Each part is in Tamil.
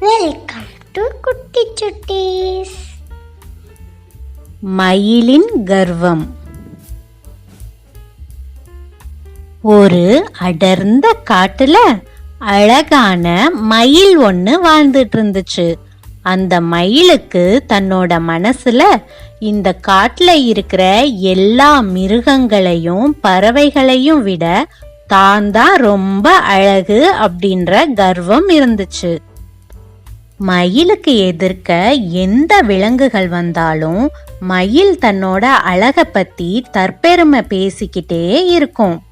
வெல்கம் டு குட்டி சுட்டீஸ் மயிலின் கர்வம். ஒரு அடர்ந்த காட்டுல அழகான மயில் ஒன்று வாழ்ந்துட்டு இருந்துச்சு. அந்த மயிலுக்கு தன்னோட மனசுல இந்த காட்டுல இருக்கிற எல்லா மிருகங்களையும் பறவைகளையும் விட தான் தான் ரொம்ப அழகு அப்படின்ற கர்வம் இருந்துச்சு. மயிலுக்கு எதிர்க்க எந்த விலங்குகள் வந்தாலும் மயில் தன்னோட அழக பத்தி தற்பெருமை பேசிக்கிட்டே இருக்கும்.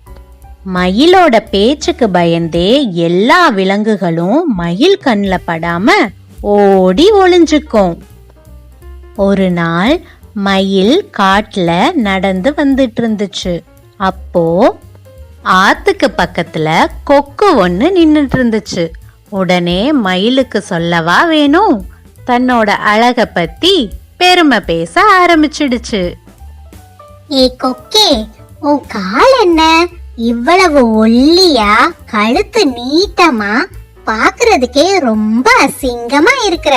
மயிலோட பேச்சுக்கு பயந்தே எல்லா விலங்குகளும் மயில் கண்ணில் படாம ஓடி ஒளிஞ்சுக்கும். ஒரு நாள் மயில் காட்டில் நடந்து வந்துட்டு இருந்துச்சு. அப்போ ஆத்துக்கு பக்கத்துல கொக்கு ஒன்று நின்றுட்டு இருந்துச்சு. உடனே மயிலுக்கு சொல்லவா வேணும் தன்னோட அழக பத்தி பெருமை பேச ஆரம்பிச்சிடுச்சு. ஏ கொக்கே உன் கால் என்ன? இவ்வளவு ஒல்லியா கழுத்து நீட்டமா? பாக்குறதுக்கே ரொம்ப அசிங்கமா இருக்கிற.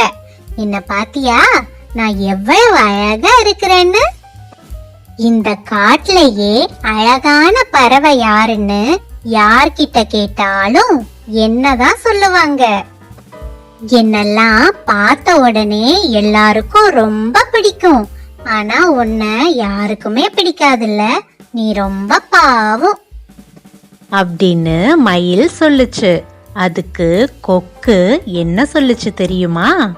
என்ன பாத்தியா? நான் எவ்வளவு அழகா இருக்கிறேன்னு? இந்த காட்டிலேயே அழகான பறவை யாருன்னு யார்கிட்ட கேட்டாலும் என்னதான் சொல்லுவாங்க? என்னெல்லாம் பார்த்த உடனே எல்லாருக்கும் ரொம்ப பிடிக்கும். ஆனா உன்னை யாருக்குமே பிடிக்காதுல்ல. நீ ரொம்ப பாவம். அப்படின்னு மயில் சொல்லுச்சு. அதுக்கு கொக்கு என்ன சொல்லுச்சு தெரியுமா?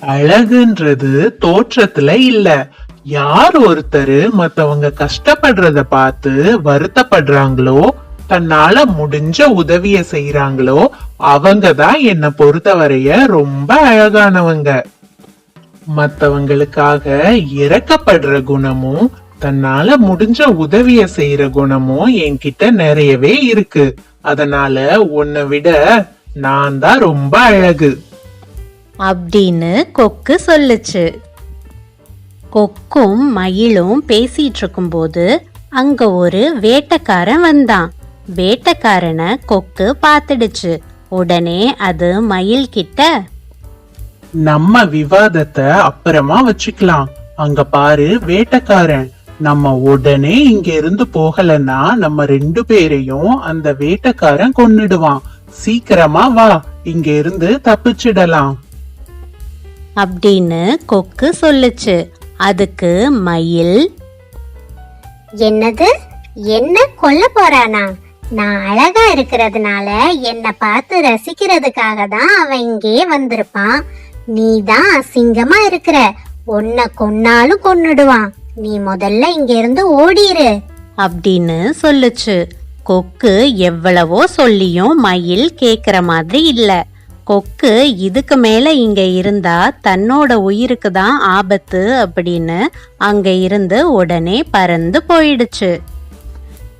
அழகுன்றது தோற்றத்துல இல்ல. யார் ஒருத்தர் மத்தவங்க கஷ்டப்படுறத பார்த்து வருத்தப்படுறாங்களோ தன்னால முடிஞ்ச உதவிய செய்யறாங்களோ அவங்க தான் என்னை பொறுத்தவரைய ரொம்ப அழகானவங்க. மத்தவங்களுக்காக இறக்கப்படுற குணமும் தன்னால முடிஞ்ச உதவிய செய்யற குணமும் என்கிட்ட நிறையவே இருக்கு. அதனால உன்னை விட நான் தான் ரொம்ப அழகு. அப்படின்னு கொக்கு சொல்லுச்சு. கொக்கும் மயிலும் பேசிட்டு இருக்கும்போது அங்க ஒரு வேட்டைக்காரன் வந்தான். வேட்டைக்காரனை கொக்கு பார்த்துடுச்சு. உடனே அது மயில் கிட்ட நம்ம விவாதத்தை அப்புறமா வச்சுக்கலாம். அங்க பாரு வேட்டைக்காரன் நம்ம உடனே இங்க இருந்து போகலன்னா நம்ம ரெண்டு பேரையும் அந்த வேட்டைக்காரன் கொன்னுடுவான். சீக்கிரமா வா இங்க இருந்து தப்பிச்சிடலாம். அப்படின்னு கொக்கு சொல்லுச்சு. அதுக்கு மயில் என்னது? என்ன கொல்ல போறானா? நான் அழகா இருக்கிறதுனால என்னை பார்த்து ரசிக்கிறதுக்காக தான் அவன் இங்கே வந்திருப்பான். நீ தான் அசிங்கமா இருக்கிற. உன்னை கொன்னாலும் கொன்னுடுவான். நீ முதல்ல இங்க இருந்து ஓடிரு. அப்படின்னு சொல்லுச்சு. கொக்கு எவ்வளவோ சொல்லியும் மயில் கேக்குற மாதிரி இல்ல. கொக்கு இதுக்கு மேல இங்க இருந்தா தன்னோட உயிருக்கு தான் ஆபத்து அப்படின்னு அங்க இருந்து உடனே பறந்து போயிடுச்சு.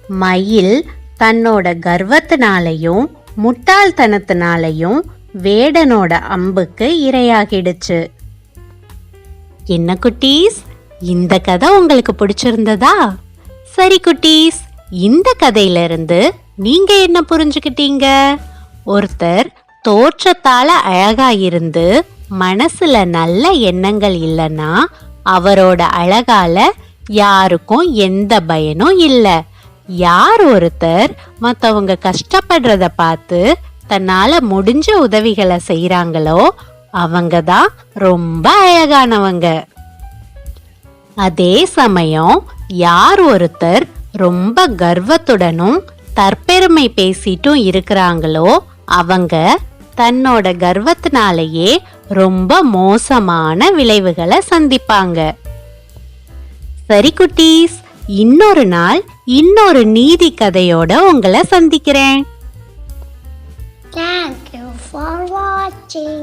மயில் தன்னோட கர்வத்தினாலையும் முட்டாள்தனத்தினாலையும் வேடனோட அம்புக்கு இரையாகிடுச்சு. என்ன குட்டீஸ்? இந்த கதை உங்களுக்கு பிடிச்சிருந்ததா? சரி குட்டீஸ் இந்த கதையிலிருந்து நீங்க என்ன புரிஞ்சுக்கிட்டீங்க? ஒருத்தர் தோற்றத்தால அழகா இருந்து மனசுல நல்ல எண்ணங்கள் இல்லைன்னா அவரோட அழகால யாருக்கும் எந்த பயனும் இல்லை. யார் ஒருத்தர் மற்றவங்க கஷ்டப்படுறத பார்த்து தன்னால் முடிஞ்ச உதவிகளை செய்கிறாங்களோ அவங்க தான் ரொம்ப அழகானவங்க. அதே சமயம் யார் ஒருத்தர் ரொம்ப கர்வத்துடனும் தற்பெருமை பேசிட்டும் இருக்கிறாங்களோ அவங்க தன்னோட கர்வத்தினாலேயே ரொம்ப மோசமான விளைவுகளை சந்திப்பாங்க. சரி குட்டீஸ் இன்னொரு நாள் இன்னொரு நீதி கதையோட உங்களை சந்திக்கிறேன் Thank you for watching.